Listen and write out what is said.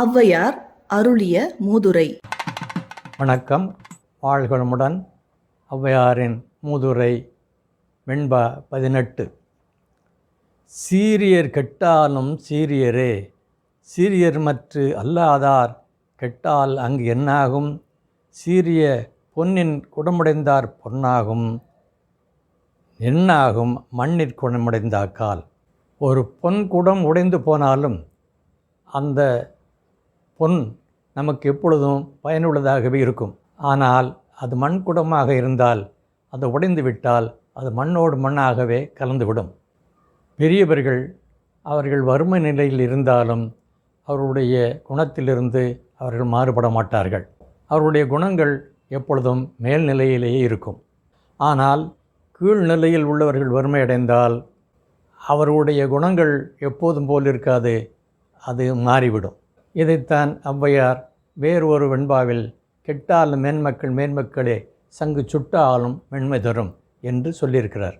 ஔவையார் அருளிய மூதுரை. வணக்கம். வாழ்களுமுடன் ஔவையாரின் மூதுரை வெண்பா பதினெட்டு. சீரியர் கெட்டாலும் சீரியரே சீரியர் மற்று அல்லாதார் கெட்டால் அங்கு என்னாகும்? சீரிய பொன்னின் குடமுடைந்தார் பொன்னாகும். என்னாகும் மண்ணிற் குணமுடைந்தாக்கால்? ஒரு பொன் குடம் உடைந்து போனாலும் அந்த பொன் நமக்கு எப்பொழுதும் பயனுள்ளதாகவே இருக்கும். ஆனால் அது மண் குடமாக இருந்தால் அது உடைந்து விட்டால் அது மண்ணோடு மண்ணாகவே கலந்துவிடும். பெரியவர்கள் அவர்கள் வறுமை நிலையில் இருந்தாலும் அவருடைய குணத்திலிருந்து அவர்கள் மாறுபட மாட்டார்கள். அவருடைய குணங்கள் எப்பொழுதும் மேல்நிலையிலேயே இருக்கும். ஆனால் கீழ்நிலையில் உள்ளவர்கள் வறுமையடைந்தால் அவருடைய குணங்கள் எப்போதும் போல் இருக்காது அது மாறிவிடும். இதைத்தான் ஔவையார் வேறு ஒரு வெண்பாவில் கெட்டாலும் மேன்மக்கள் மேன்மக்களே சங்கு சுட்டாலும் மென்மை தரும் என்று சொல்லியிருக்கிறார்.